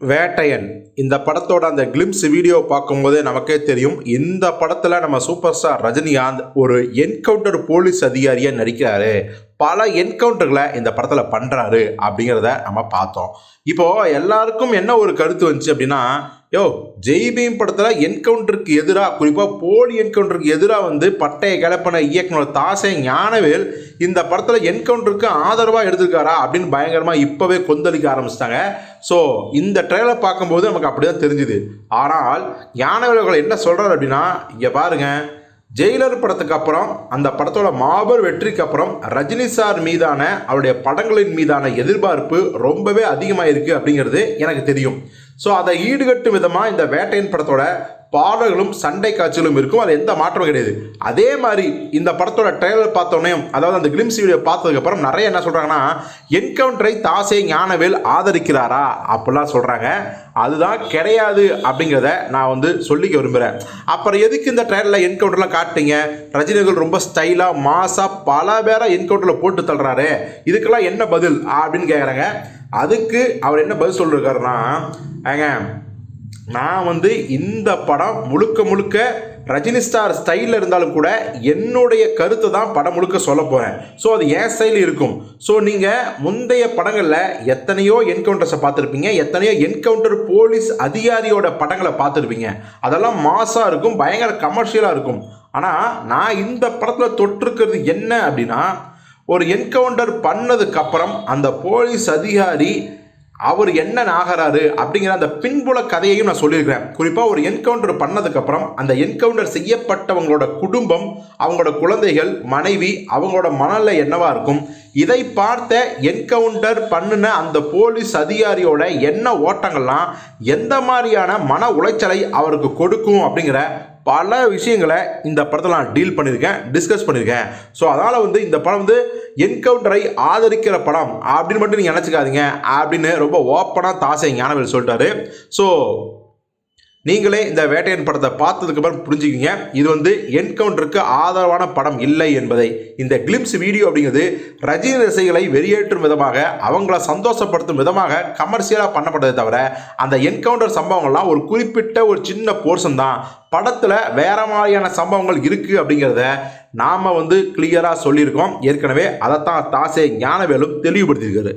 வேட்டையன். இந்த படத்தோட அந்த கிளிம்ஸ் வீடியோ பார்க்கும்போதே நமக்கே தெரியும் இந்த படத்தில் நம்ம சூப்பர் ஸ்டார் ரஜினிகாந்த் ஒரு என்கவுண்டர் போலீஸ் அதிகாரியாக நடிக்கிறாரு. பல என்கவுண்டர்களை இந்த படத்தில் பண்ணுறாரு அப்படிங்கிறத நம்ம பார்த்தோம். இப்போது எல்லாருக்கும் என்ன ஒரு கருத்து வந்துச்சு அப்படின்னா யோ ஜெய்பீம் படத்தில் என்கவுண்டருக்கு எதிராக குறிப்பாக போலி என்கவுண்டருக்கு எதிராக வந்து பட்டையை கிளப்பின இயக்குனர் தாசை ஞானவேல் இந்த படத்தில் என்கவுண்டருக்கு ஆதரவாக எடுத்திருக்காரா அப்படின்னு பயங்கரமாக இப்போவே கொந்தளிக்க ஆரம்பிச்சிட்டாங்க. ஸோ இந்த ட்ரெயிலர் பார்க்கும்போது நமக்கு அப்படி தான் தெரிஞ்சுது. ஆனால் ஞானவேல் அவர்கள் என்ன சொல்கிறார் அப்படின்னா இங்கே பாருங்கள் ஜெயிலர் படத்துக்கு அப்புறம் அந்த படத்தோட மாபெரும் வெற்றிக்கு அப்புறம் ரஜினி சார் மீதான அவருடைய படங்களின் மீதான எதிர்பார்ப்பு ரொம்பவே அதிகமாக இருக்குது அப்படிங்கிறது எனக்கு தெரியும். ஸோ அதை ஈடுகட்டும் விதமாக இந்த வேட்டையின் படத்தோட பாடல்களும் சண்டை காட்சிகளும் இருக்கும். அது எந்த மாற்றமும் கிடையாது. அதே மாதிரி இந்த படத்தோட ட்ரெய்லர் பார்த்தோன்னே அதாவது அந்த கிளிம்ஸ் வீடியோ பார்த்ததுக்கப்புறம் நிறைய என்ன சொல்கிறாங்கன்னா என்கவுண்டரை தாசே ஞானவேல் ஆதரிக்கிறாரா? அப்படிலாம் சொல்கிறாங்க அதுதான் கிடையாது அப்படிங்கிறத நான் வந்து சொல்லிக்க விரும்புகிறேன் அப்புறம் எதுக்கு இந்த ட்ரெயிலில் என்கவுண்டர்லாம் காட்டுங்க ரஜினிகள் ரொம்ப ஸ்டைலாக மாசாக பல பேரை என்கவுண்டரில் போட்டு தள்ளுறாரு. இதுக்கெல்லாம் என்ன பதில் அப்படின்னு கேட்குறாங்க அதுக்கு அவர் என்ன பதில் சொல்லிருக்காருன்னா ஏங்க நான் வந்து இந்த படம் முழுக்க முழுக்க ரஜினி ஸ்டார் ஸ்டைலில் இருந்தாலும் கூட என்னுடைய கருத்தை தான் படம் முழுக்க சொல்ல போகிறேன் ஸோ அது என் ஸ்டைல் இருக்கும். ஸோ நீங்கள் முந்தைய படங்களில் எத்தனையோ என்கவுண்டர்ஸை பார்த்துருப்பீங்க. எத்தனையோ என்கவுண்டர் போலீஸ் அதிகாரியோட படங்களை பார்த்துருப்பீங்க. அதெல்லாம் மாசாக இருக்கும் பயங்கர கமர்ஷியலாக இருக்கும். ஆனால் நான் இந்த படத்தில் தொட்டிருக்கிறது என்ன அப்படின்னா ஒரு என்கவுண்டர் பண்ணதுக்கப்புறம் அந்த போலீஸ் அதிகாரி அவர் என்ன ஆகிறாரு அப்படிங்கிற அந்த பின்புல கதையையும் நான் சொல்லியிருக்கிறேன். குறிப்பாக ஒரு என்கவுண்டர் பண்ணதுக்கப்புறம் அந்த என்கவுண்டர் செய்யப்பட்டவங்களோட குடும்பம் அவங்களோட குழந்தைகள் மனைவி அவங்களோட மனநிலை என்னவா இருக்கும்? இதை பார்த்த என்கவுண்டர் பண்ணின அந்த போலீஸ் அதிகாரியோட என்ன ஓட்டங்கள்லாம் எந்த மாதிரியான மன உளைச்சலை அவருக்கு கொடுக்கும் அப்படிங்கிற பல விஷயங்களை இந்த படத்தில் நான் டீல் பண்ணியிருக்கேன் டிஸ்கஸ் பண்ணியிருக்கேன். ஸோ அதனால் வந்து இந்த படம் வந்து என்கவுண்டரை ஆதரிக்கிற படம் அப்படின்னு மட்டும் நீங்கள் நினச்சிக்காதீங்க அப்படின்னு ரொம்ப ஓப்பனாக தாசை ஞானவேல் சொல்லிட்டாரு. ஸோ நீங்களே இந்த வேட்டையன் படத்தை பார்த்ததுக்கு அப்புறம் புரிஞ்சுக்கிங்க. இது வந்து என்கவுண்டருக்கு ஆதரவான படம் இல்லை என்பதை. இந்த கிளிம்ஸ் வீடியோ அப்படிங்கிறது ரஜினி ரசிகளை வெளியேற்றும் விதமாக அவங்கள சந்தோஷப்படுத்தும் விதமாக கமர்ஷியலாக பண்ணப்பட்டதை தவிர அந்த என்கவுண்டர் சம்பவங்கள்லாம் ஒரு குறிப்பிட்ட ஒரு சின்ன போர்ஷன் தான். படத்தில் வேற மாதிரியான சம்பவங்கள் இருக்குது அப்படிங்கிறத நாம் வந்து கிளியராக சொல்லியிருக்கோம். ஏற்கனவே அதைத்தான் தாசே ஞானவேலும் தெளிவுபடுத்தியிருக்காரு.